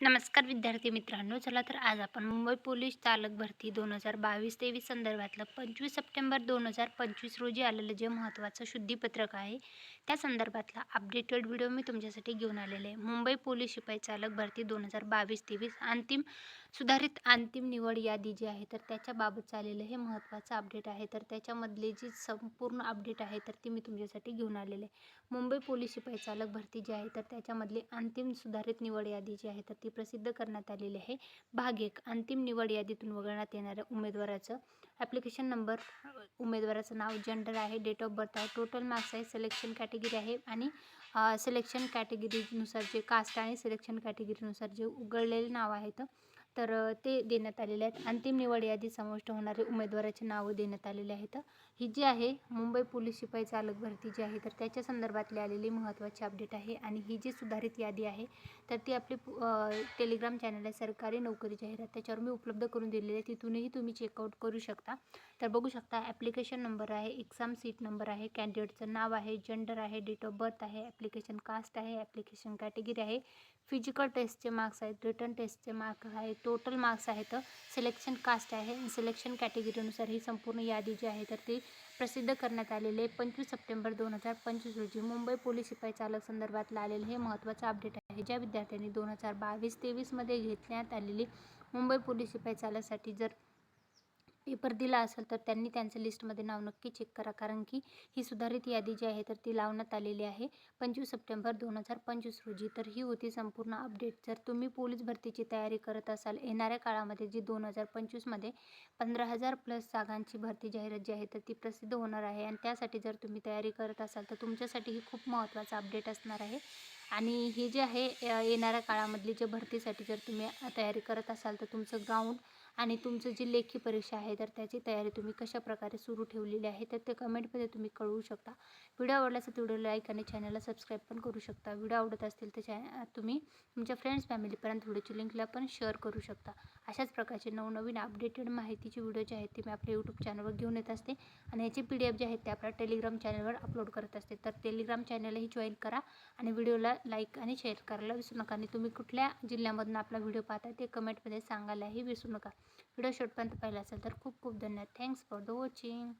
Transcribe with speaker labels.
Speaker 1: नमस्कार विद्यार्थी मित्रांनो चला तर आज आपण मुंबई पोलीस चालक भरती दोन हजार बावीस तेवीस संदर्भातलं पंचवीस सप्टेंबर दोन हजार पंचवीस रोजी आलेलं जे महत्त्वाचं शुद्धीपत्रक आहे त्या संदर्भातला अपडेटेड व्हिडिओ मी तुमच्यासाठी घेऊन आलेले आहे. मुंबई पोलीस शिपाई चालक भरती दोन हजार बावीस तेवीस अंतिम सुधारित अंतिम निवड यादी जी आहे तर त्याच्याबाबत आलेलं हे महत्त्वाचं अपडेट आहे तर त्याच्यामधली जी संपूर्ण अपडेट आहे तर ती मी तुमच्यासाठी घेऊन आलेले आहे. मुंबई पोलीस शिपाई चालक भरती जी आहे तर त्याच्यामधली अंतिम सुधारित निवड यादी जी आहे तर ती प्रसिद्ध करण्यात आलेली आहे. भाग एक अंतिम निवड यादीतून वगळण्यात येणाऱ्या उमेदवाराचं ॲप्लिकेशन नंबर उमेदवाराचं नाव जेंडर आहे डेट ऑफ बर्थ आहे टोटल मार्क्स आहे सिलेक्शन कॅटेगरी आहे आणि सिलेक्शन कॅटेगरीनुसार जे कास्ट आणि सिलेक्शन कॅटेगरीनुसार जे उघडलेले नाव आहेत तर ते देण्यात आलेले आहेत. अंतिम निवड यादी समाविष्ट होणारे उमेदवाराचे नावं देण्यात आलेले आहेत. ही जी आहे मुंबई पोलीस शिपाई चालक भरती जी आहे तर त्याच्या संदर्भातली आलेली महत्त्वाची अपडेट आहे आणि ही जी सुधारित यादी आहे तर ती आपली टेलिग्राम चॅनल आहे सरकारी नोकरी जाहिरात. त्याच्यावर मी उपलब्ध करून दिलेली आहे. तिथूनही तुम्ही चेकआउट करू शकता. तर बघू शकता ॲप्लिकेशन नंबर आहे एक्झाम सीट नंबर आहे कॅन्डिडेटचं नाव आहे जेंडर आहे डेट ऑफ बर्थ आहे ॲप्लिकेशन कास्ट आहे ॲप्लिकेशन कॅटेगरी आहे फिजिकल टेस्टचे मार्क्स आहेत रिटर्न टेस्टचे मार्क्स आहेत टोटल मार्क्स आहेत सिलेक्शन कास्ट आहे सिलेक्शन कॅटेगरीनुसार ही संपूर्ण यादी जी आहे तर ती प्रसिद्ध करण्यात आलेले पंचवीस सप्टेंबर दोन हजार पंचवीस रोजी मुंबई पोलीस शिपाई चालक संदर्भातलं आलेलं हे महत्त्वाचं अपडेट आहे. ज्या विद्यार्थ्यांनी दोन हजार बावीस तेवीसमध्ये घेतण्यात आलेली मुंबई पोलीस शिपाई चालकसाठी जर पेपर दिला असेल तर त्यांनी त्यांचं लिस्टमध्ये नाव नक्की चेक करा. कारण की ही सुधारित यादी जी आहे तर ती लावण्यात आलेली आहे. पंचवीस सप्टेंबर दोन हजार पंचवीस रोजी. तर ही होती संपूर्ण अपडेट. जर तुम्ही पोलीस भरतीची तयारी करत असाल येणाऱ्या काळामध्ये जी दोन हजार पंचवीसमध्ये पंधरा हजार प्लस जागांची भरती जाहिरात जी आहे तर ती प्रसिद्ध होणार आहे. आणि त्यासाठी जर तुम्ही तयारी करत असाल तर तुमच्यासाठी ही खूप महत्त्वाचा अपडेट असणार आहे. आणि हे जे आहे येणाऱ्या काळामधली जे भरतीसाठी जर तुम्ही तयारी करत असाल तर तुमचं ग्राउंड आणि तुमचं जी लेखी परीक्षा आहे तर त्याची तयारी तुम्ही कशाप्रकारे सुरू ठेवलेली आहे तर ते कमेंटमध्ये तुम्ही कळवू शकता. व्हिडिओ आवडल्यास व्हिडिओ लाईक आणि चॅनलला सबस्क्राईब पण करू शकता. व्हिडिओ आवडत असतील तर चॅ तुम्ही तुमच्या फ्रेंड्स फॅमिलीपर्यंत व्हिडिओची लिंकला पण शेअर करू शकता. अशाच प्रकारचे नवनवीन अपडेटेड माहितीची व्हिडिओ जे आहेत ते मी आपल्या यूट्यूब चॅनलवर घेऊन येत असते. आणि याची पी डी एफ जे आहेत ते आपल्या टेलिग्राम चॅनलवर अपलोड करत असते. तर टेलिग्राम चॅनलही जॉईन करा आणि व्हिडिओला लाईक आणि शेअर करायला विसरू नका. आणि तुम्ही कुठल्या जिल्ह्यामधून आपला व्हिडिओ पाहता ते कमेंटमध्ये सांगायलाही विसरू नका. व्हिडिओ शेवटपर्यंत पाहिला असेल तर खूप खूप धन्यवाद. Thanks for the watching